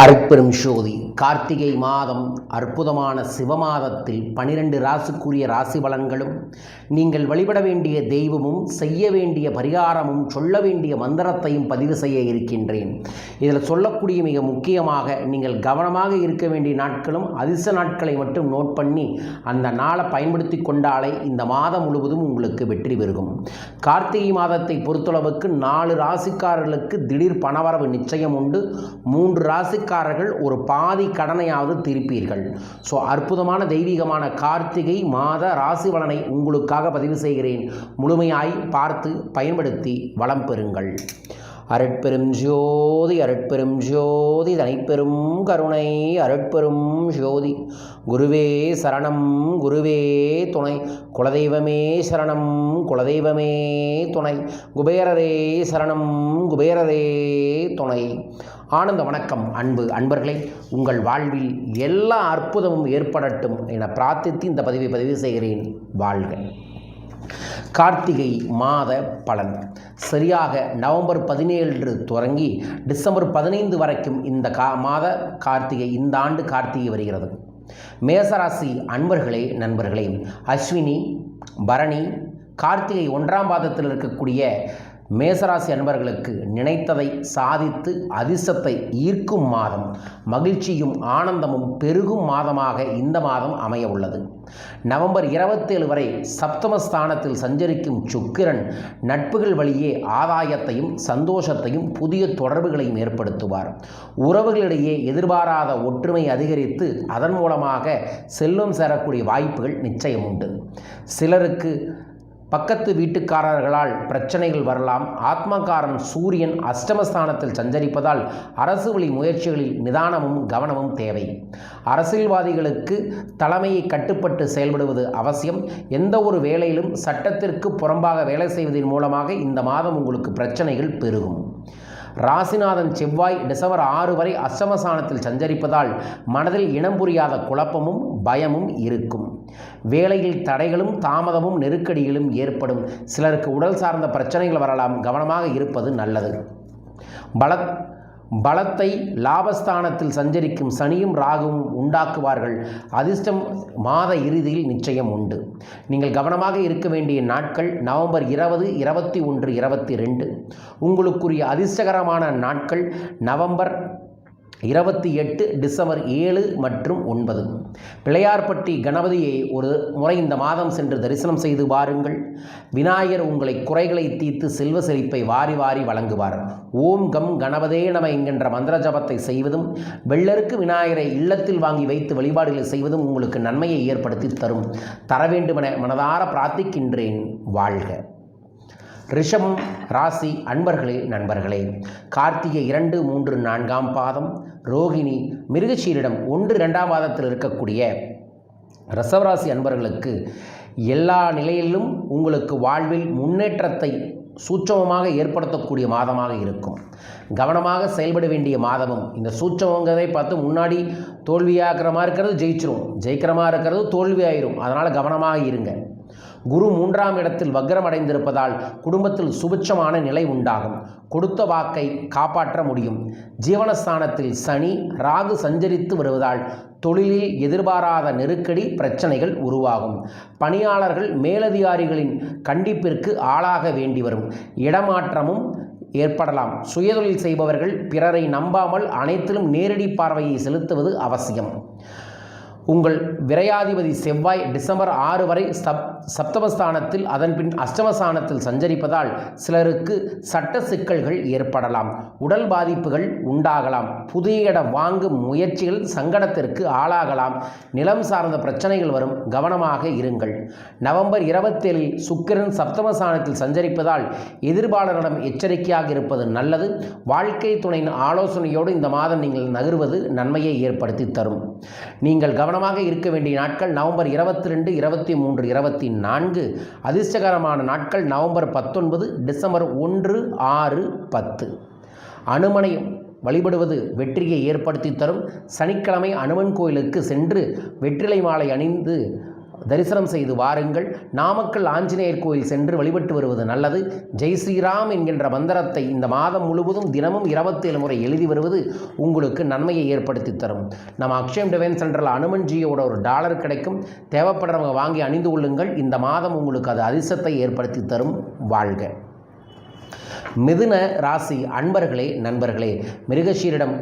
அருட்பெரும் ஜோதி கார்த்திகை மாதம் அற்புதமான சிவமாதத்தில் பனிரெண்டு ராசிக்குரிய ராசி பலன்களும் நீங்கள் வழிபட வேண்டிய தெய்வமும் செய்ய வேண்டிய பரிகாரமும் சொல்ல வேண்டிய மந்திரத்தையும் பதிவு செய்ய இருக்கின்றேன். இதில் சொல்லக்கூடிய மிக முக்கியமாக நீங்கள் கவனமாக இருக்க வேண்டிய நாட்களும் அதிர்ஷ்ட நாட்களை மட்டும் நோட் பண்ணி அந்த நாளை பயன்படுத்தி கொண்டாலே இந்த மாதம் முழுவதும் உங்களுக்கு வெற்றி பெருகும். கார்த்திகை மாதத்தை பொறுத்தளவுக்கு நாலு ராசிக்காரர்களுக்கு திடீர் பணவரவு நிச்சயம் உண்டு. மூன்று கடன்காரர்கள் ஒரு பாதி கடனையாவது திருப்பீர்கள். ஸோ அற்புதமான தெய்வீகமான கார்த்திகை மாத ராசி பலனை உங்களுக்காக பதிவு செய்கிறேன். முழுமையாய் பார்த்து பயன்படுத்தி வளம் பெறுங்கள். அருட்பெரும் ஜோதி அருட்பெரும் ஜோதி தனிப்பெரும் கருணை அருட்பெரும் ஜோதி. குருவே சரணம் குருவே துணை. குலதெய்வமே சரணம் குலதெய்வமே துணை. குபேரரே சரணம் குபேரரே துணை. ஆனந்த வணக்கம் அன்பு அன்பர்களே. உங்கள் வாழ்வில் எல்லா அற்புதமும் ஏற்படட்டும் என பிரார்த்தித்து இந்த பதிவை பதிவு செய்கிறேன். வாழ்க. கார்த்திகை மாத பலன். சரியாக நவம்பர் பதினேழு தொடங்கி டிசம்பர் பதினைந்து வரைக்கும் இந்த கா மாத கார்த்திகை இந்த ஆண்டு கார்த்திகை வருகிறது. மேசராசி அன்பர்களே நண்பர்களே அஸ்வினி பரணி கார்த்திகை ஒன்றாம் பாதத்தில் இருக்கக்கூடிய மேசராசி அன்பர்களுக்கு நினைத்ததை சாதித்து அதிர்ஷ்டத்தை ஈர்க்கும் மாதம் மகிழ்ச்சியும் ஆனந்தமும் பெருகும் மாதமாக இந்த மாதம் அமைய உள்ளது. நவம்பர் இருபத்தேழு வரை சப்தமஸ்தானத்தில் சஞ்சரிக்கும் சுக்கிரன் நட்புகள் வழியே ஆதாயத்தையும் சந்தோஷத்தையும் புதிய தொடர்புகளையும் ஏற்படுத்துவார். உறவுகளிடையே எதிர்பாராத ஒற்றுமை அதிகரித்து அதன் மூலமாக செல்வம் சேரக்கூடிய வாய்ப்புகள் நிச்சயம் உண்டு. சிலருக்கு பக்கத்து வீட்டுக்காரர்களால் பிரச்சனைகள் வரலாம். ஆத்மகாரன் சூரியன் அஷ்டமஸ்தானத்தில் சஞ்சரிப்பதால் அரசு வழி முயற்சிகளில் நிதானமும் கவனமும் தேவை. அரசியல்வாதிகளுக்கு தலைமையை கட்டுப்பட்டு செயல்படுவது அவசியம். எந்த ஒரு வேலையிலும் சட்டத்திற்கு புறம்பாக வேலை செய்வதன் மூலமாக இந்த மாதம் உங்களுக்கு பிரச்சனைகள் பெருகும். ராசிநாதன் செவ்வாய் டிசம்பர் ஆறு வரை அஷ்டமசானத்தில் சஞ்சரிப்பதால் மனதில் இனம் புரியாத குழப்பமும் பயமும் இருக்கும். வேலையில் தடைகளும் தாமதமும் நெருக்கடிகளும் ஏற்படும். சிலருக்கு உடல் சார்ந்த பிரச்சனைகள் வரலாம். கவனமாக இருப்பது நல்லது. பல பலத்தை லாபஸ்தானத்தில் சஞ்சரிக்கும் சனியும் ராகுவும் உண்டாக்குவார்கள். அதிர்ஷ்டம் மாத இறுதியில் நிச்சயம் உண்டு. நீங்கள் கவனமாக இருக்க வேண்டிய நாட்கள் நவம்பர் இருபது இருபத்தி ஒன்று இருபத்தி ரெண்டு. உங்களுக்குரிய அதிர்ஷ்டகரமான நாட்கள் நவம்பர் இருபத்தி எட்டு டிசம்பர் ஏழு மற்றும் ஒன்பது. பிள்ளையார்பட்டி கணபதியை ஒரு முறை இந்த மாதம் சென்று தரிசனம் செய்து வாருங்கள். விநாயகர் உங்களை குறைகளை தீர்த்து செல்வ செழிப்பை வாரி வாரி வழங்குவார். ஓம் கம் கணபதே நம என்கின்ற மந்திர ஜபத்தை செய்வதும் வெள்ளருக்கு விநாயகரை இல்லத்தில் வாங்கி வைத்து வழிபாடுகளை செய்வதும் உங்களுக்கு நன்மையை ஏற்படுத்தி தரும். தர வேண்டுமென மனதார பிரார்த்திக்கின்றேன். வாழ்க. ரிஷபம் ராசி அன்பர்களே நண்பர்களே கார்த்திகை இரண்டு மூன்று நான்காம் பாதம் ரோகிணி மிருகசீரிடம் ஒன்று இரண்டாம் பாதத்தில் இருக்கக்கூடிய ரிஷபராசி அன்பர்களுக்கு எல்லா நிலையிலும் உங்களுக்கு வாழ்வில் முன்னேற்றத்தை சூட்சமமாக ஏற்படுத்தக்கூடிய மாதமாக இருக்கும். கவனமாக செயல்பட வேண்டிய மாதமும் இந்த சூட்சமங்கிறதை பார்த்து முன்னாடி தோல்வியாகிற மாதிரி இருக்கிறது ஜெயிச்சிரும். ஜெயிக்கிற மாதிரி இருக்கிறது தோல்வியாயிரும். அதனால் கவனமாக இருங்க. குரு மூன்றாம் இடத்தில் வக்ரம் அடைந்திருப்பதால் குடும்பத்தில் சுபிட்சமான நிலை உண்டாகும். கொடுத்த வாக்கை காப்பாற்ற முடியும். ஜீவனஸ்தானத்தில் சனி ராகு சஞ்சரித்து வருவதால் தொழிலில் எதிர்பாராத நெருக்கடி பிரச்சனைகள் உருவாகும். பணியாளர்கள் மேலதிகாரிகளின் கண்டிப்பிற்கு ஆளாக வேண்டி வரும். இடமாற்றமும் ஏற்படலாம். சுயதொழில் செய்பவர்கள் பிறரை நம்பாமல் அனைத்திலும் நேரடி பார்வையை செலுத்துவது அவசியம். உங்கள் விரையாதிபதி செவ்வாய் டிசம்பர் ஆறு வரை சப் சப்தமஸ்தானத்தில் அதன் பின் அஷ்டமஸ்தானத்தில் சஞ்சரிப்பதால் சிலருக்கு சட்ட சிக்கல்கள் ஏற்படலாம் உடல் பாதிப்புகள் உண்டாகலாம் புதிய இடம் வாங்கும் முயற்சிகள் சங்கடத்திற்கு ஆளாகலாம் நிலம் சார்ந்த பிரச்சனைகள் வரும் கவனமாக இருங்கள். நவம்பர் இருபத்தேழில் சுக்கிரன் சப்தமஸ்தானத்தில் சஞ்சரிப்பதால் எதிர்பாளரிடம் எச்சரிக்கையாக இருப்பது நல்லது வாழ்க்கை துணையின் ஆலோசனையோடு இந்த மாதம் நீங்கள் நகர்வது நன்மையை ஏற்படுத்தி தரும். நீங்கள் கவனம் கவனமாக இருக்க வேண்டிய நாட்கள் நவம்பர் இருபத்தி ரெண்டு இருபத்தி மூன்று இருபத்தி நான்கு அதிர்ஷ்டகரமான நாட்கள் நவம்பர் பத்தொன்பது டிசம்பர் ஒன்று ஆறு பத்து. அனுமனை வழிபடுவது வெற்றியை ஏற்படுத்தி தரும். சனிக்கிழமை அனுமன் கோயிலுக்கு சென்று வெற்றிலை மாலை அணிந்து தரிசனம் செய்து வாருங்கள். நாமக்கல் ஆஞ்சநேயர் கோயில் சென்று வழிபட்டு வருவது நல்லது. ஜெய் ஸ்ரீராம் என்கின்ற மந்திரத்தை இந்த மாதம் முழுவதும் தினமும் இருபத்தேழு முறை எழுதி வருவது உங்களுக்கு நன்மையை ஏற்படுத்தி தரும். நம்ம அக்ஷயம் டிவைன் சென்டரில் அனுமன்ஜியோட ஒரு டாலர் கிடைக்கும். தேவைப்படுறவங்க வாங்கி அணிந்து கொள்ளுங்கள். இந்த மாதம் உங்களுக்கு அது அதிர்ஷ்டத்தை ஏற்படுத்தி தரும். வாழ்க. மிதுன ராசி அன்பர்களே நண்பர்களே மிருகஷீரிடம்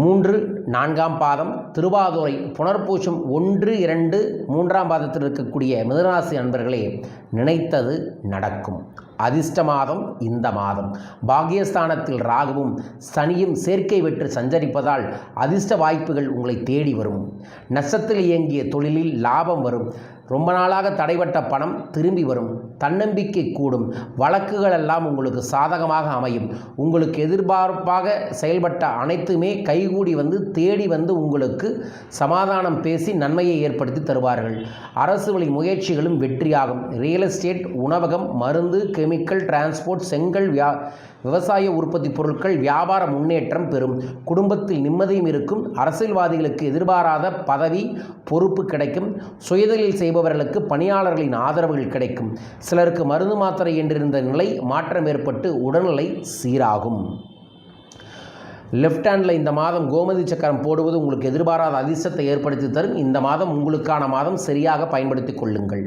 மூன்று நான்காம் பாதம் திருவாதுரை புனர்பூசம் ஒன்று இரண்டு மூன்றாம் பாதத்தில் இருக்கக்கூடிய மிதராசி நண்பர்களே நினைத்தது நடக்கும். அதிர்ஷ்ட மாதம் இந்த மாதம். பாகியஸ்தானத்தில் ராகுவும் சனியும் சேர்க்கை வெற்று சஞ்சரிப்பதால் அதிர்ஷ்ட வாய்ப்புகள் உங்களை தேடி வரும். நஷ்டத்தில் இயங்கிய தொழிலில் லாபம் வரும். ரொம்ப நாளாக தடைபட்ட பணம் திரும்பி வரும். தன்னம்பிக்கை கூடும். வழக்குகள் எல்லாம் உங்களுக்கு சாதகமாக அமையும். உங்களுக்கு எதிர்பார்ப்பாக செயல்பட்ட அனைத்துமே கைகூடி வந்து தேடி வந்து உங்களுக்கு சமாதானம் பேசி நன்மையை ஏற்படுத்தி தருவார்கள். அரசு வழி முயற்சிகளும் வெற்றியாகும். ரியல் எஸ்டேட் உணவகம் மருந்து கெமிக்கல் டிரான்ஸ்போர்ட் செங்கல் வியா விவசாய உற்பத்தி பொருட்கள் வியாபார முன்னேற்றம் பெறும். குடும்பத்தில் நிம்மதியும் இருக்கும். அரசியல்வாதிகளுக்கு எதிர்பாராத பதவி பொறுப்பு கிடைக்கும். சுயதொழில் செய்பவர்களுக்கு பணியாளர்களின் ஆதரவுகள் கிடைக்கும். சிலருக்கு மருந்து மாத்திரை என்றிருந்த நிலை மாற்றம் ஏற்பட்டு உடல்நிலை சீராகும். லெஃப்ட் ஹேண்டில் இந்த மாதம் கோமதி சக்கரம் போடுவது உங்களுக்கு எதிர்பாராத அதிர்ஷ்டத்தை ஏற்படுத்தி தரும். இந்த மாதம் உங்களுக்கான மாதம் சரியாக பயன்படுத்தி கொள்ளுங்கள்.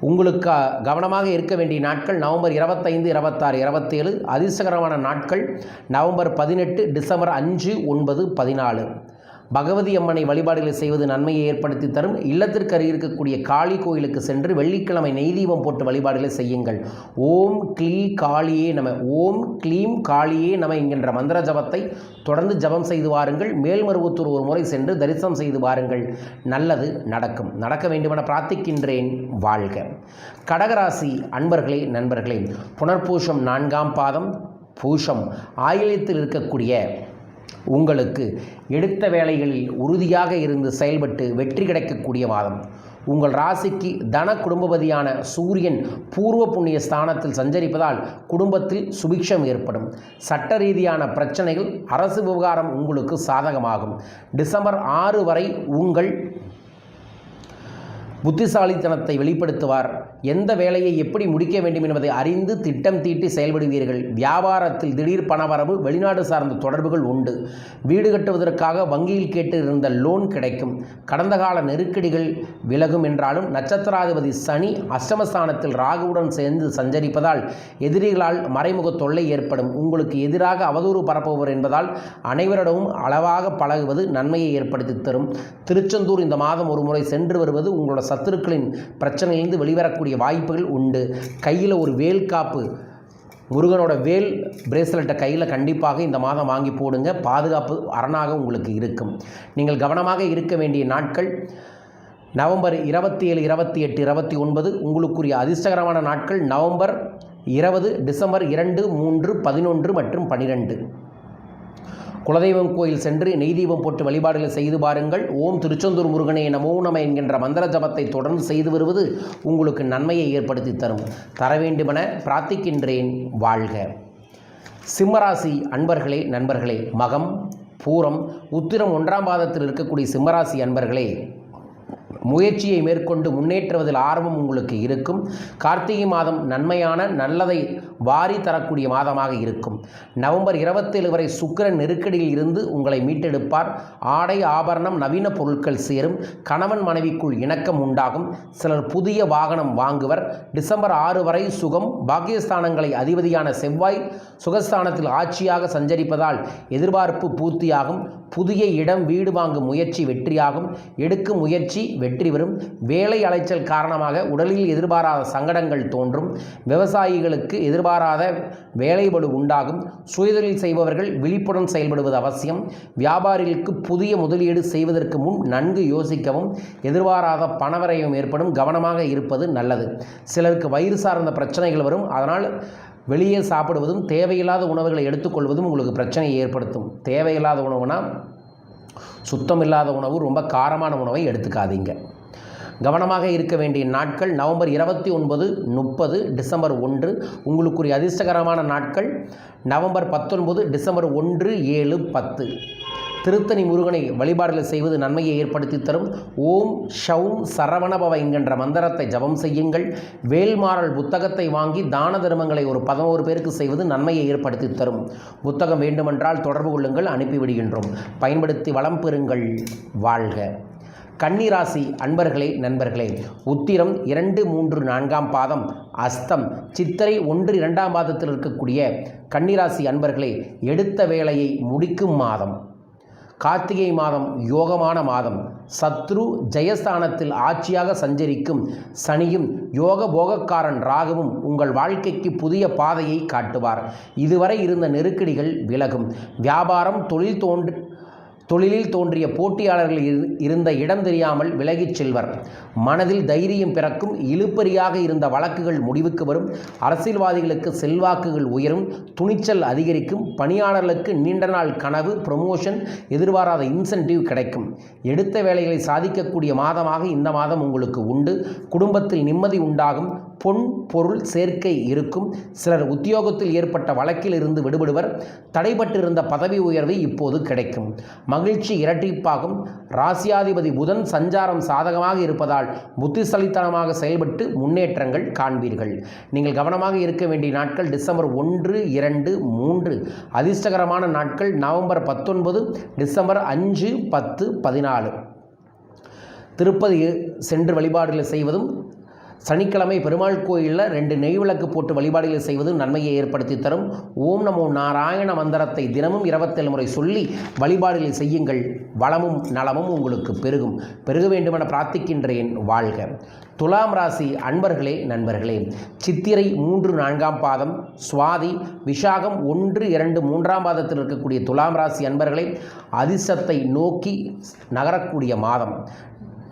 உங்களுக்கு கவனமாக இருக்க வேண்டிய நாட்கள் நவம்பர் இருபத்தைந்து இருபத்தாறு இருபத்தேழு. அதிர்ஷ்டகரமான நாட்கள் நவம்பர் பதினெட்டு டிசம்பர் அஞ்சு ஒன்பது பதினாலு. பகவதி அம்மனை வழிபாடுகளை செய்வது நன்மையை ஏற்படுத்தி தரும். இல்லத்திற்கு அருகே இருக்கக்கூடிய காளி கோயிலுக்கு சென்று வெள்ளிக்கிழமை நெய் தீபம் போட்டு வழிபாடுகளை செய்யுங்கள். ஓம் க்ளீ காளியே நம ஓம் க்ளீம் காளியே நம என்கின்ற மந்திர ஜபத்தை தொடர்ந்து ஜபம் செய்து வாருங்கள். மேல்மருவத்தூர் ஒரு முறை சென்று தரிசனம் செய்து வாருங்கள். நல்லது நடக்கும். நடக்க வேண்டுமென பிரார்த்திக்கின்றேன். வாழ்க. கடகராசி அன்பர்களே நண்பர்களே புனர்பூஷம் நான்காம் பாதம் பூஷம் ஆயிலத்தில் இருக்கக்கூடிய உங்களுக்கு எடுத்த வேலைகளில் உறுதியாக இருந்து செயல்பட்டு வெற்றி கிடைக்கக்கூடிய மாதம். உங்கள் ராசிக்கு தன குடும்பபதியான சூரியன் பூர்வ புண்ணிய ஸ்தானத்தில் சஞ்சரிப்பதால் குடும்பத்தில் சுபிக்ஷம் ஏற்படும். சட்ட ரீதியான பிரச்சனைகள் அரசு விவகாரம் உங்களுக்கு சாதகமாகும். டிசம்பர் ஆறு வரை உங்கள் புத்திசாலித்தனத்தை வெளிப்படுத்துவார். எந்த வேலையை எப்படி முடிக்க வேண்டும் என்பதை அறிந்து திட்டம் தீட்டி செயல்படுவீர்கள். வியாபாரத்தில் திடீர் பணவரவு வெளிநாடு சார்ந்த தொடர்புகள் உண்டு. வீடு கட்டுவதற்காக வங்கியில் கேட்டு இருந்த லோன் கிடைக்கும். கடந்த கால நெருக்கடிகள் விலகும் என்றாலும் நட்சத்திராதிபதி சனி அஷ்டமஸ்தானத்தில் ராகுவுடன் சேர்ந்து சஞ்சரிப்பதால் எதிரிகளால் மறைமுக தொல்லை ஏற்படும். உங்களுக்கு எதிராக அவதூறு பரப்புபவர் என்பதால் அனைவரிடமும் அளவாக பழகுவது நன்மையை ஏற்படுத்தி தரும். திருச்செந்தூர் இந்த மாதம் ஒரு முறை சென்று வருவது உங்களோட சத்துருக்களின் பிரச்சனையிலிருந்து வெளிவரக்கூடிய வாய்ப்புகள் உண்டு. கையில் ஒரு வேல் காப்பு முருகனோட வேல் பிரேஸ்லெட்டை கையில் கண்டிப்பாக இந்த மாதம் வாங்கி போடுங்க. பாதுகாப்பு அரணாக உங்களுக்கு இருக்கும். நீங்கள் கவனமாக இருக்க வேண்டிய நாட்கள் நவம்பர் இருபத்தி ஏழு இருபத்தி எட்டு இருபத்தி ஒன்பது உங்களுக்குரிய அதிர்ஷ்டகரமான நாட்கள். நவம்பர் இருபது டிசம்பர் இரண்டு மூன்று பதினொன்று மற்றும் பனிரெண்டு. குலதெய்வம் கோயில் சென்று நெய் தீபம் போட்டு வழிபாடுகளை செய்து பாருங்கள். ஓம் திருச்செந்தூர் முருகனே நமோ நம என்கின்ற மந்திர ஜபத்தை தொடர்ந்து செய்து வருவது உங்களுக்கு நன்மையை ஏற்படுத்தி தரும். தர வேண்டுமென பிரார்த்திக்கின்றேன் வாழ்க. சிம்மராசி அன்பர்களே நண்பர்களே மகம் பூரம் உத்திரம் ஒன்றாம் பாதத்தில் இருக்கக்கூடிய சிம்மராசி அன்பர்களே முயற்சியை மேற்கொண்டு முன்னேற்றுவதில் ஆர்வம் உங்களுக்கு இருக்கும். கார்த்திகை மாதம் நன்மையான நல்லதை வாரி தரக்கூடிய மாதமாக இருக்கும். நவம்பர் இருபத்தேழு வரை சுக்கரன் நெருக்கடியில் இருந்து உங்களை மீட்டெடுப்பார். ஆடை ஆபரணம் நவீன பொருட்கள் சேரும். கணவன் மனைவிக்குள் இணக்கம் உண்டாகும். சிலர் புதிய வாகனம் வாங்குவர். டிசம்பர் ஆறு வரை சுகம் பாக்கியஸ்தானங்களை அதிபதியான செவ்வாய் சுகஸ்தானத்தில் ஆட்சியாக சஞ்சரிப்பதால் எதிர்பார்ப்பு பூர்த்தியாகும். புதிய இடம் வீடு வாங்கும் முயற்சி வெற்றியாகும். எடுக்கும் முயற்சி வெற்றி பெறும். வேலை அலைச்சல் காரணமாக உடலில் எதிர்பாராத சங்கடங்கள் தோன்றும். விவசாயிகளுக்கு எதிர்பாராத வேலைபடு உண்டாகும். சுயதொழில் செய்பவர்கள் விழிப்புடன் செயல்படுவது அவசியம். வியாபாரிகளுக்கு புதிய முதலீடு செய்வதற்கு முன் நன்கு யோசிக்கவும். எதிர்பாராத பணவரையும் ஏற்படும். கவனமாக இருப்பது நல்லது. சிலருக்கு வயிறு சார்ந்த பிரச்சனைகள் வரும். அதனால் வெளியே சாப்பிடுவதும் தேவையில்லாத உணவுகளை எடுத்துக்கொள்வதும் உங்களுக்கு பிரச்சனையை ஏற்படுத்தும். தேவையில்லாத சுத்தம் சுத்தமில்லாத உணவு ரொம்ப காரமான உணவை எடுத்துக்காதீங்க. கவனமாக இருக்க வேண்டிய நாட்கள் நவம்பர் இருபத்தி ஒன்பது முப்பது டிசம்பர் ஒன்று உங்களுக்குரிய அதிர்ஷ்டகரமான நாட்கள் நவம்பர் பத்தொன்பது டிசம்பர் ஒன்று ஏழு பத்து. திருத்தணி முருகனை வழிபாடுகள் செய்வது நன்மையை ஏற்படுத்தி தரும். ஓம் ஷவும் சரவணபவ என்கின்ற மந்திரத்தை ஜபம் செய்யுங்கள். வேல்மாறல் புத்தகத்தை வாங்கி தான தர்மங்களை ஒரு பதினோரு பேருக்கு செய்வது நன்மையை ஏற்படுத்தி தரும். புத்தகம் வேண்டுமென்றால் தொடர்பு கொள்ளுங்கள் அனுப்பிவிடுகின்றோம் பயன்படுத்தி வளம் பெறுங்கள் வாழ்க. கன்னிராசி அன்பர்களே நண்பர்களே உத்திரம் இரண்டு மூன்று நான்காம் பாதம் அஸ்தம். சித்திரை ஒன்று இரண்டாம் பாதத்தில் இருக்கக்கூடிய கன்னிராசி அன்பர்களே எடுத்த வேலையை முடிக்கும் மாதம். கார்த்திகை மாதம் யோகமான மாதம். சத்ரு ஜெயஸ்தானத்தில் ஆட்சியாக சஞ்சரிக்கும் சனியும் யோக போகக்காரன் ராகுவும் உங்கள் வாழ்க்கைக்கு புதிய பாதையை காட்டுவார். இதுவரை இருந்த நெருக்கடிகள் விலகும். வியாபாரம் தொழில் தோன்று தொழிலில் தோன்றிய போட்டியாளர்கள் இரு- இருந்த இடம் தெரியாமல் விலகிச் செல்வர். மனதில் தைரியம் பிறக்கும் இழுப்பறியாக இருந்த வழக்குகள் முடிவுக்கு வரும். அரசியல்வாதிகளுக்கு செல்வாக்குகள் உயரும். துணிச்சல் அதிகரிக்கும். பணியாளர்களுக்கு நீண்ட நாள் கனவு ப்ரொமோஷன் எதிர்பாராத இன்சென்டிவ் கிடைக்கும். எடுத்த வேலைகளை சாதிக்கக்கூடிய மாதமாக இந்த மாதம் உங்களுக்கு உண்டு. குடும்பத்தில் நிம்மதி உண்டாகும். பொன் பொருள் சேர்க்கை இருக்கும். சிலர் உத்தியோகத்தில் ஏற்பட்ட வழக்கில் இருந்து விடுபடுவர். தடைபட்டிருந்த பதவி உயர்வு இப்போது கிடைக்கும். மகிழ்ச்சி இரட்டிப்பாகும். ராசியாதிபதி புதன் சஞ்சாரம் சாதகமாக இருப்பதால் புத்திசலித்தனமாக செயல்பட்டு முன்னேற்றங்கள் காண்பீர்கள். நீங்கள் கவனமாக இருக்க வேண்டிய நாட்கள் டிசம்பர் ஒன்று இரண்டு மூன்று. அதிர்ஷ்டகரமான நாட்கள் நவம்பர் பத்தொன்பது டிசம்பர் அஞ்சு பத்து பதினாலு. திருப்பதி சென்று வழிபாடுகளை செய்வதும் சனிக்கிழமை பெருமாள் கோயிலில் ரெண்டு நெய் விளக்கு போட்டு வழிபாடுகளை செய்வது நன்மையை ஏற்படுத்தி தரும். ஓம் நமோ நாராயண மந்திரத்தை தினமும் இருபத்தேழு முறை சொல்லி வழிபாடுகளை செய்யுங்கள். வளமும் நலமும் உங்களுக்கு பெருகும். பெருக வேண்டுமென பிரார்த்திக்கின்றேன் வாழ்க. துலாம் ராசி அன்பர்களே நண்பர்களே சித்திரை மூன்று நான்காம் பாதம் சுவாதி விஷாகம் ஒன்று இரண்டு மூன்றாம் பாதத்தில் இருக்கக்கூடிய துலாம் ராசி அன்பர்களே அதிசத்தை நோக்கி நகரக்கூடிய மாதம்.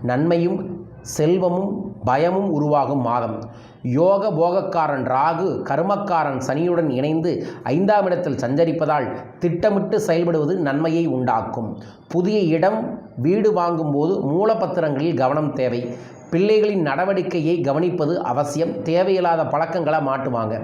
நன்மையும் செல்வமும் பயமும் உருவாகும் மாதம். யோக போகக்காரன் ராகு கர்மக்காரன் சனியுடன் இணைந்து ஐந்தாம் இடத்தில் சஞ்சரிப்பதால் திட்டமிட்டு செயல்படுவது நன்மையை உண்டாக்கும். புதிய இடம் வீடு வாங்கும்போது மூலப்பத்திரங்களில் கவனம் தேவை. பிள்ளைகளின் நடவடிக்கையை கவனிப்பது அவசியம். தேவையில்லாத பழக்கங்களை மாட்டுவாங்க.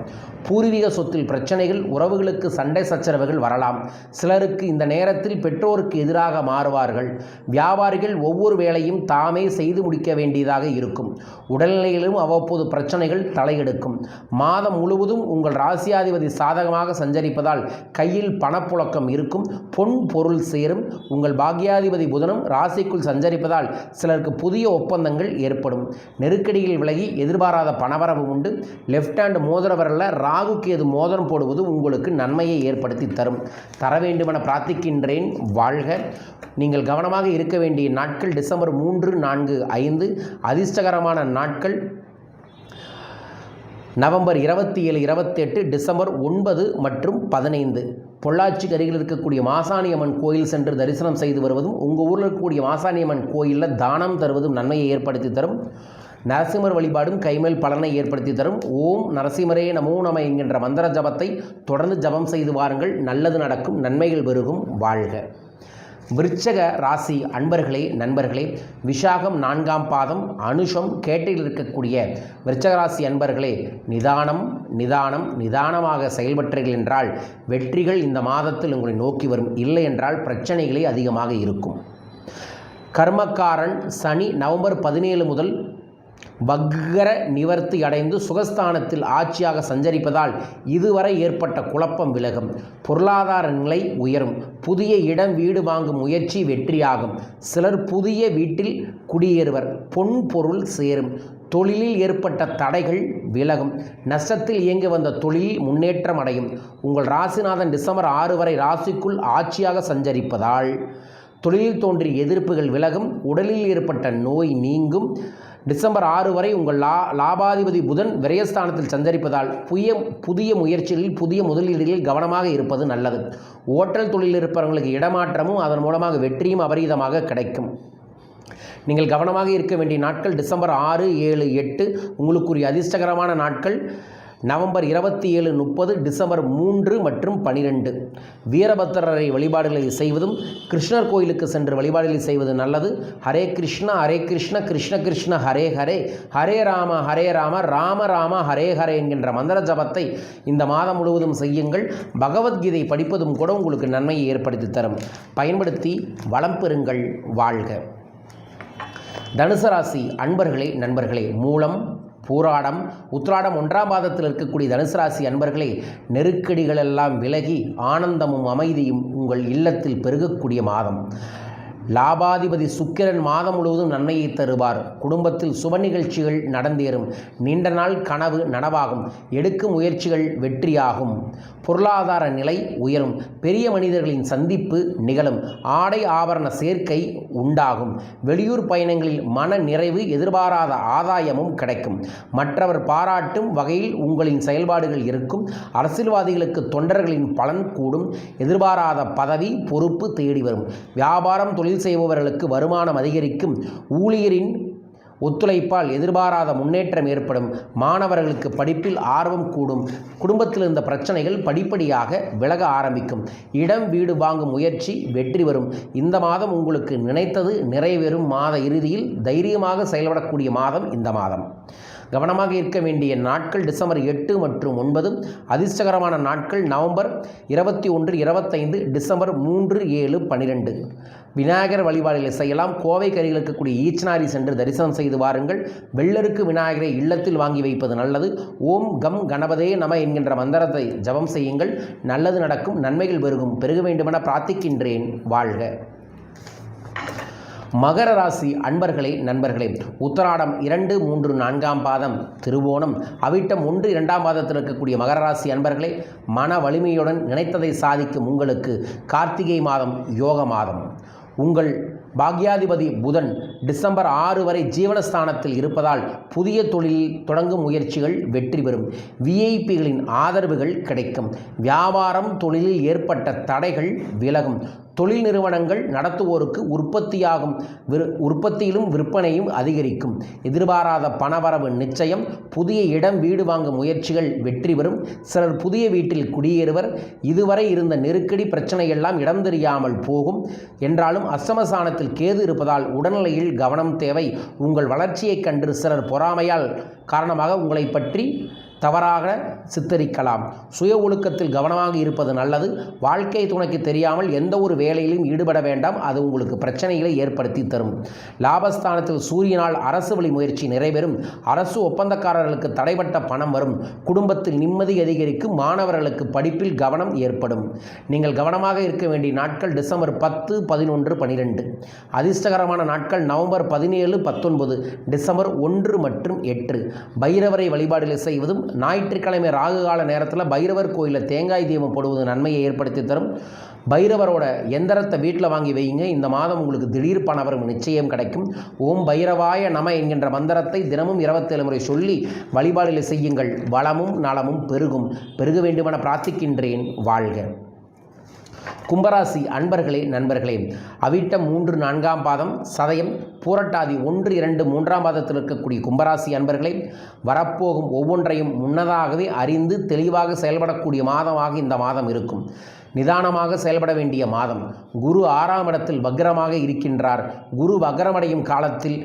பூர்வீக சொத்தில் பிரச்சனைகள் உறவுகளுக்கு சண்டை சச்சரவுகள் வரலாம். சிலருக்கு இந்த நேரத்தில் பெற்றோருக்கு எதிராக மாறுவார்கள். வியாபாரிகள் ஒவ்வொரு வேலையும் தாமே செய்து முடிக்க வேண்டியதாக இருக்கும். உடல்நிலையிலும் அவ்வப்போது பிரச்சனைகள் தலையெடுக்கும். மாதம் முழுவதும் உங்கள் ராசியாதிபதி சாதகமாக சஞ்சரிப்பதால் கையில் பணப்புழக்கம் இருக்கும். பொன் பொருள் சேரும். உங்கள் பாக்யாதிபதி புதனும் ராசிக்குள் சஞ்சரிப்பதால் சிலருக்கு புதிய ஒப்பந்தங்கள் ஏற்படும் நெருக்கடியில் விலகி எதிர்பாராத பணவரவு உண்டு. லெஃப்ட் ஹேண்ட் மோதிர ராகுக்கு எது மோதிரம் போடுவது உங்களுக்கு நன்மையை ஏற்படுத்தி தரும். தர வேண்டுமென பிரார்த்திக்கின்றேன் வாழ்க. நீங்கள் கவனமாக இருக்க வேண்டிய நாட்கள் டிசம்பர் மூன்று நான்கு ஐந்து. அதிர்ஷ்டகரமான நாட்கள். நவம்பர் இருபத்தி ஏழு இருபத்தெட்டு டிசம்பர் ஒன்பது மற்றும் பதினைந்து. பொள்ளாச்சிக்கு அருகில் இருக்கக்கூடிய மாசாணியம்மன் கோயில் சென்று தரிசனம் செய்து வருவதும் உங்கள் ஊரில் இருக்கக்கூடிய மாசாணியம்மன் கோயிலில் தானம் தருவதும் நன்மையை ஏற்படுத்தி தரும். நரசிம்மர் வழிபாடும் கைமேல் பலனை ஏற்படுத்தி தரும். ஓம் நரசிம்மரே நமோ நம என்கின்ற மந்திர ஜபத்தை தொடர்ந்து ஜபம் செய்து வாருங்கள். நல்லது நடக்கும் நன்மைகள் பெருகும். வாழ்க. விருச்சக ராசி அன்பர்களே நண்பர்களே விஷாகம் நான்காம் பாதம் அனுஷம் கேட்டையில் இருக்கக்கூடிய விருச்சக ராசி அன்பர்களே நிதானம் நிதானம் நிதானமாக செயல்பற்றீர்கள் என்றால் வெற்றிகள் இந்த மாதத்தில் உங்களை நோக்கி வரும். இல்லை என்றால் பிரச்சனைகளே அதிகமாக இருக்கும். கர்மக்காரன் சனி நவம்பர் பதினேழு முதல் வக்கர நிவர்த்தி அடைந்து சுகஸ்தானத்தில் ஆட்சியாக சஞ்சரிப்பதால் இதுவரை ஏற்பட்ட குழப்பம் விலகும். பொருளாதார நிலை உயரும். புதிய இடம் வீடு வாங்கும் முயற்சி வெற்றியாகும். சிலர் புதிய வீட்டில் குடியேறுவர். பொன் பொருள் சேரும். தொழிலில் ஏற்பட்ட தடைகள் விலகும். நஷ்டத்தில் இயங்கி வந்த தொழிலில் முன்னேற்றம் அடையும். உங்கள் ராசிநாதன் டிசம்பர் ஆறு வரை ராசிக்குள் ஆட்சியாக சஞ்சரிப்பதால் தொழிலில் தோன்றிய எதிர்ப்புகள் விலகும். உடலில் ஏற்பட்ட நோய் நீங்கும். டிசம்பர் ஆறு வரை உங்கள் லா லாபாதிபதி புதன் விரயஸ்தானத்தில் சஞ்சரிப்பதால் புதிய புதிய முயற்சிகளில் புதிய முதலீடுகளில் கவனமாக இருப்பது நல்லது. ஓட்டல் தொழிலில் இருப்பவர்களுக்கு இடமாற்றமும் அதன் மூலமாக வெற்றியும் அபரீதமாக கிடைக்கும். நீங்கள் கவனமாக இருக்க வேண்டிய நாட்கள் டிசம்பர் ஆறு ஏழு எட்டு. உங்களுக்குரிய அதிர்ஷ்டகரமான நாட்கள். நவம்பர் இருபத்தி ஏழு முப்பது டிசம்பர் மூன்று மற்றும் பனிரெண்டு. வீரபத்திரரை வழிபாடுகளை செய்வதும் கிருஷ்ணர் கோயிலுக்கு சென்று வழிபாடுகளை செய்வது நல்லது. ஹரே கிருஷ்ணா ஹரே கிருஷ்ண கிருஷ்ண கிருஷ்ண ஹரே ஹரே. ஹரே ராம ஹரே ராம ராம ராம ஹரே ஹரே என்கின்ற மந்திர ஜபத்தை இந்த மாதம் முழுவதும் செய்யுங்கள். பகவத்கீதை படிப்பதும் கூட உங்களுக்கு நன்மையை ஏற்படுத்தி தரும். பயன்படுத்தி வளம் பெறுங்கள் வாழ்க. தனுசராசி அன்பர்களே நண்பர்களே மூலம் பூராடம் உத்ராடம் ஒன்றாம் பாதத்தில் இருக்கக்கூடிய தனுசு ராசி அன்பர்களே நெருக்கடிகள் எல்லாம் விலகி ஆனந்தமும் அமைதியும் உங்கள் இல்லத்தில் பெருகக்கூடிய மாதம். லாபாதிபதி சுக்கிரன் மாதம் முழுவதும் நன்மையை தருவார். குடும்பத்தில் சுப நிகழ்ச்சிகள் நடந்தேறும். நீண்ட நாள் கனவு நனவாகும். எடுக்கும் முயற்சிகள் வெற்றியாகும். பொருளாதார நிலை உயரும். பெரிய மனிதர்களின் சந்திப்பு நிகழும். ஆடை ஆபரண சேர்க்கை உண்டாகும். வெளியூர் பயணங்களில் மன நிறைவு எதிர்பாராத ஆதாயமும் கிடைக்கும். மற்றவர் பாராட்டும் வகையில் உங்களின் செயல்பாடுகள் இருக்கும். அரசியல்வாதிகளுக்கு தொண்டர்களின் பலன் கூடும். எதிர்பாராத பதவி பொறுப்பு தேடி வரும். வியாபாரம் தொழில் செய்பவர்களுக்கு வருமானம் அதிகரிக்கும் ஊழியரின் ஒத்துழைப்பால் எதிர்பாராத முன்னேற்றம் ஏற்படும். மாணவர்களுக்கு படிப்பில் ஆர்வம் கூடும். குடும்பத்தில் இருந்த பிரச்சனைகள் படிப்படியாக விலக ஆரம்பிக்கும். இடம் வீடு வாங்கும் முயற்சி வெற்றி வரும் இந்த மாதம் உங்களுக்கு நினைத்தது நிறைவேறும். மாத இறுதியில் தைரியமாக செயல்படக்கூடிய மாதம் இந்த மாதம். கவனமாக இருக்க வேண்டிய நாட்கள் டிசம்பர் எட்டு மற்றும் ஒன்பது. அதிர்ஷ்டகரமான நாட்கள் நவம்பர் இருபத்தி ஒன்று இருபத்தைந்து டிசம்பர் மூன்று ஏழு பன்னிரெண்டு விநாயகர் வழிபாடுகளை செய்யலாம் கோவை கரையில் இருக்கக்கூடிய ஈச்சனாரி சென்று தரிசனம் செய்து வாருங்கள். வெள்ளருக்கு விநாயகரை இல்லத்தில் வாங்கி வைப்பது நல்லது. ஓம் கம் கணபதே நம என்கின்ற மந்திரத்தை ஜபம் செய்யுங்கள். நல்லது நடக்கும் நன்மைகள் பெருகும். பெருக வேண்டுமென பிரார்த்திக்கின்றேன். வாழ்க. மகர ராசி அன்பர்களே நண்பர்களே உத்தராடம் இரண்டு மூன்று நான்காம் பாதம் திருவோணம். அவிட்டம் ஒன்று இரண்டாம் பாதத்தில் இருக்கக்கூடிய மகர ராசி அன்பர்களே மன வலிமையுடன் நினைத்ததை சாதிக்கும் உங்களுக்கு கார்த்திகை மாதம் யோக மாதம். உங்கள் பாக்யாதிபதி புதன் டிசம்பர் ஆறு வரை ஜீவனஸ்தானத்தில் இருப்பதால் புதிய தொழிலில் தொடங்கும் முயற்சிகள் வெற்றி பெறும். விஐபிகளின் ஆதரவுகள் கிடைக்கும். வியாபாரம் தொழிலில் ஏற்பட்ட தடைகள் விலகும். தொழில் நிறுவனங்கள் நடத்துவோருக்கு உற்பத்தியாகும் விரு உற்பத்தியிலும் விற்பனையும் அதிகரிக்கும். எதிர்பாராத பணவரவு நிச்சயம். புதிய இடம் வீடு வாங்கும் முயற்சிகள் வெற்றி பெறும். சிலர் புதிய வீட்டில் குடியேறுவர். இதுவரை இருந்த நெருக்கடி பிரச்சனையெல்லாம் இடம் தெரியாமல் போகும். என்றாலும் அசமசானத்தில் கேது இருப்பதால் உடல்நிலையில் கவனம் தேவை. உங்கள் வளர்ச்சியைக் கண்டு சிலர் பொறாமையால் காரணமாக உங்களை பற்றி தவறாக சித்தரிக்கலாம். சுய ஒழுக்கத்தில் கவனமாக இருப்பது நல்லது. வாழ்க்கை துணைக்கு தெரியாமல் எந்த ஒரு வேலையிலும் ஈடுபட வேண்டாம். அது உங்களுக்கு பிரச்சனைகளை ஏற்படுத்தி தரும். லாபஸ்தானத்தில் சூரியனால் அரசு வழி முயற்சி நிறைவேறும். அரசு ஒப்பந்தக்காரர்களுக்கு தடைப்பட்ட பணம் வரும். குடும்பத்தில் நிம்மதி அதிகரிக்கும். மாணவர்களுக்கு படிப்பில் கவனம் ஏற்படும். நீங்கள் கவனமாக இருக்க வேண்டிய நாட்கள் டிசம்பர் பத்து பதினொன்று பனிரெண்டு. அதிர்ஷ்டகரமான நாட்கள் நவம்பர் பதினேழு பத்தொன்பது. டிசம்பர் ஒன்று மற்றும் எட்டு. பைரவரை வழிபாடுகளை செய்வதும் ஞாயிற்றுக்கிழமை ராகு கால நேரத்தில் பைரவர் கோயிலில் தேங்காய் தீபம் போடுவது நன்மையை ஏற்படுத்தி தரும். பைரவரோட எந்திரத்தை வீட்டில் வாங்கி வைங்க இந்த மாதம் உங்களுக்கு திடீர் பணவரம் நிச்சயம் கிடைக்கும். ஓம் பைரவாய நம என்கின்ற மந்திரத்தை தினமும் இருபத்தேழு முறை சொல்லி வழிபாடுகளை செய்யுங்கள். வளமும் நலமும் பெருகும். பெருக வேண்டுமென பிரார்த்திக்கின்றேன். வாழ்க. கும்பராசி அன்பர்களே நண்பர்களே அவிட்டம் மூன்று நான்காம் பாதம் சதயம் பூரட்டாதி ஒன்று இரண்டு மூன்றாம் பாதத்தில் இருக்கக்கூடிய கும்பராசி அன்பர்களே வரப்போகும் ஒவ்வொன்றையும் முன்னதாகவே அறிந்து தெளிவாக செயல்படக்கூடிய மாதமாக இந்த மாதம் இருக்கும். நிதானமாக செயல்பட வேண்டிய மாதம். குரு ஆறாம் இடத்தில் வக்ரமாக இருக்கின்றார். குரு வக்ரமடையும் காலத்தில்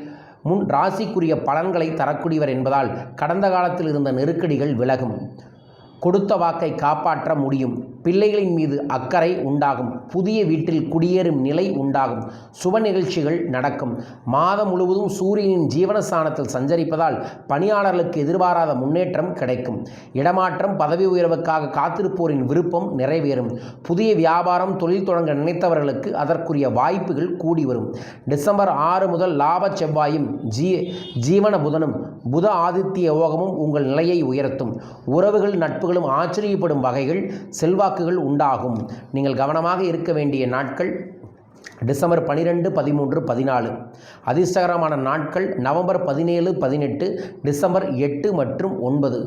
முன் ராசிக்குரிய பலன்களை தரக்கூடியவர் என்பதால் கடந்த காலத்தில் இருந்த நெருக்கடிகள் விலகும். கொடுத்த வாக்கை காப்பாற்ற முடியும். பிள்ளைகளின் மீது அக்கறை உண்டாகும். புதிய வீட்டில் குடியேறும் நிலை உண்டாகும். சுப நிகழ்ச்சிகள் நடக்கும். மாதம் முழுவதும் சூரியனின் ஜீவனஸ்தானத்தில் சஞ்சரிப்பதால் பணியாளர்களுக்கு எதிர்பாராத முன்னேற்றம் கிடைக்கும். இடமாற்றம் பதவி உயர்வுக்காக காத்திருப்போரின் விருப்பம் நிறைவேறும். புதிய வியாபாரம் தொழில் தொடங்க நினைத்தவர்களுக்கு அதற்குரிய வாய்ப்புகள் கூடி வரும். டிசம்பர் ஆறு முதல் லாப செவ்வாயும் ஜீ ஜீவன புதனும் புத ஆதித்ய யோகமும் உங்கள் நிலையை உயர்த்தும். உறவுகள் நட்புகளும் ஆச்சரியப்படும் வகைகள் செல்வாக்குகள் உண்டாகும். நீங்கள் கவனமாக இருக்க வேண்டிய நாட்கள் டிசம்பர் பனிரெண்டு பதிமூன்று பதினாலு. அதிர்ஷ்டகரமான நாட்கள் நவம்பர் பதினேழு பதினெட்டு டிசம்பர் எட்டு மற்றும் ஒன்பது.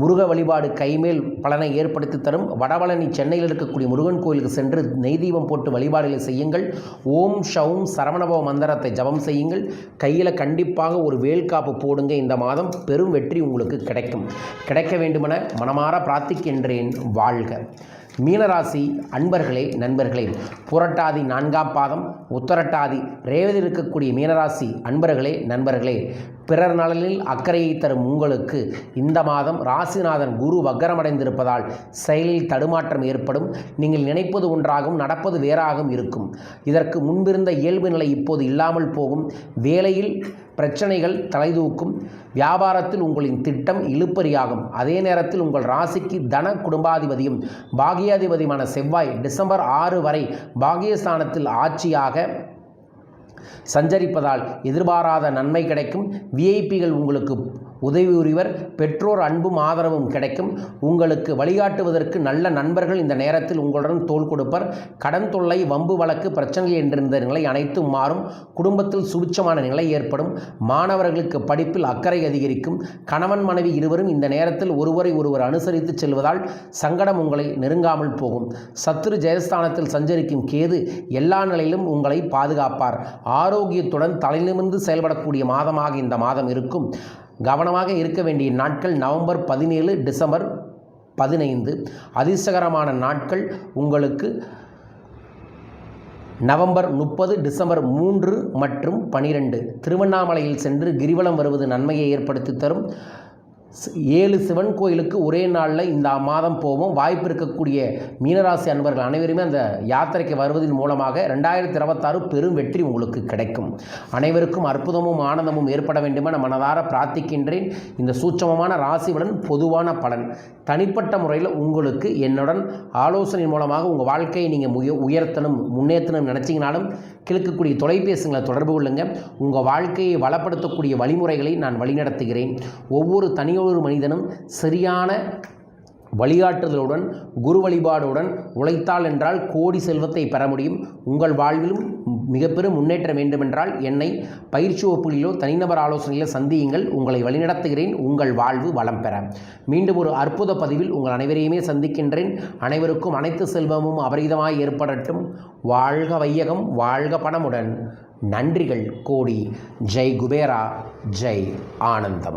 முருக வழிபாடு கைமேல் பலனை ஏற்படுத்தி தரும். வடபழனி சென்னையில் இருக்கக்கூடிய முருகன் கோயிலுக்கு சென்று நெய் தீபம் போட்டு வழிபாடுகளை செய்யுங்கள். ஓம் ஷவும் சரவணபவ மந்திரத்தை ஜபம் செய்யுங்கள். கையில் கண்டிப்பாக ஒரு வேல்காப்பு போடுங்க. இந்த மாதம் பெரும் வெற்றி உங்களுக்கு கிடைக்கும். கிடைக்க வேண்டுமென மனமாற பிரார்த்திக்கின்றேன். வாழ்க. மீனராசி அன்பர்களே நண்பர்களே புரட்டாதி நான்காம் பாதம் உத்தரட்டாதி ரேவதி இருக்கக்கூடிய மீனராசி அன்பர்களே நண்பர்களே பிறர் நலனில் அக்கறையை தரும் உங்களுக்கு இந்த மாதம் ராசிநாதன் குரு வக்கரமடைந்திருப்பதால் செயலில் தடுமாற்றம் ஏற்படும். நீங்கள் நினைப்பது ஒன்றாகும் நடப்பது வேறாகவும் இருக்கும். இதற்கு முன்பிருந்த இயல்பு நிலை இப்போது இல்லாமல் போகும். வேலையில் பிரச்சனைகள் தலைதூக்கும். வியாபாரத்தில் உங்களின் திட்டம் இழுப்பறியாகும். அதே நேரத்தில் உங்கள் ராசிக்கு தன குடும்பாதிபதியும் பாகியாதிபதியுமான செவ்வாய் டிசம்பர் ஆறு வரை பாகியஸ்தானத்தில் ஆட்சியாக சஞ்சரிப்பதால் எதிர்பாராத நன்மை கிடைக்கும். விஐபிகள் உங்களுக்கு உதவி உரிவர் பெற்றோர் அன்பும் ஆதரவும் கிடைக்கும். உங்களுக்கு வழிகாட்டுவதற்கு நல்ல நண்பர்கள் இந்த நேரத்தில் உங்களுடன் தோள் கொடுப்பர். கடன் தொல்லை வம்பு வழக்கு பிரச்சனைகள் என்றிருந்த நிலை அனைத்தும் மாறும். குடும்பத்தில் சுபிச்சமான நிலை ஏற்படும். மாணவர்களுக்கு படிப்பில் அக்கறை அதிகரிக்கும். கணவன் மனைவி இருவரும் இந்த நேரத்தில் ஒருவரை ஒருவர் அனுசரித்து செல்வதால் சங்கடம் உங்களை நெருங்காமல் போகும். சத்துரு ஜெயஸ்தானத்தில் சஞ்சரிக்கும் கேது எல்லா நிலையிலும் உங்களை பாதுகாப்பார். ஆரோக்கியத்துடன் தலைநிமிர்ந்து செயல்படக்கூடிய மாதமாக இந்த மாதம் இருக்கும். கவனமாக இருக்க வேண்டிய நாட்கள் நவம்பர் பதினேழு டிசம்பர் பதினைந்து. அதிர்ஷ்டகரமான நாட்கள் உங்களுக்கு நவம்பர் முப்பது டிசம்பர் மூன்று மற்றும் பனிரெண்டு. திருவண்ணாமலையில் சென்று கிரிவலம் வருவது நன்மையை ஏற்படுத்தி தரும். ஏழு சிவன் கோயிலுக்கு ஒரே நாளில் இந்த மாதம் போவோம். வாய்ப்பு இருக்கக்கூடிய மீனராசி அன்பர்கள் அனைவருமே அந்த யாத்திரைக்கு வருவதன் மூலமாக ரெண்டாயிரத்தி இருபத்தாறு பெரும் வெற்றி உங்களுக்கு கிடைக்கும். அனைவருக்கும் அற்புதமும் ஆனந்தமும் ஏற்பட வேண்டுமென மனதார பிரார்த்திக்கின்றேன். இந்த சூட்சமமான ராசிவுடன் பொதுவான பலன். தனிப்பட்ட முறையில் உங்களுக்கு என்னுடன் ஆலோசனை மூலமாக உங்கள் வாழ்க்கையை நீங்கள் முய உயர்த்தணும் முன்னேற்றணும் நினச்சிங்கனாலும் கிழக்கக்கூடிய தொலைபேசிகளை தொடர்பு கொள்ளுங்கள் உங்கள் வாழ்க்கையை வளப்படுத்தக்கூடிய வழிமுறைகளை நான் வழிநடத்துகிறேன். ஒவ்வொரு ஒரு மனிதனும் சரியான வழிகாட்டுதலுடன் குரு வழிபாடுடன் உழைத்தால் என்றால் கோடி செல்வத்தை பெற முடியும். உங்கள் வாழ்விலும் மிக பெரும் முன்னேற்றம் வேண்டுமென்றால் என்னை பயிற்சி வகுப்புகளிலோ தனிநபர் ஆலோசனையிலோ சந்தியுங்கள். உங்களை வழிநடத்துகிறேன். உங்கள் வாழ்வு வளம் பெற. மீண்டும் ஒரு அற்புத பதிவில் உங்கள் அனைவரையுமே சந்திக்கின்றேன். அனைவருக்கும் அனைத்து செல்வமும் அபரிதமாய் ஏற்படட்டும். வாழ்க வையகம் வாழ்க பணமுடன். நன்றிகள் கோடி. ஜெய் குபேரா ஜெய் ஆனந்தம்.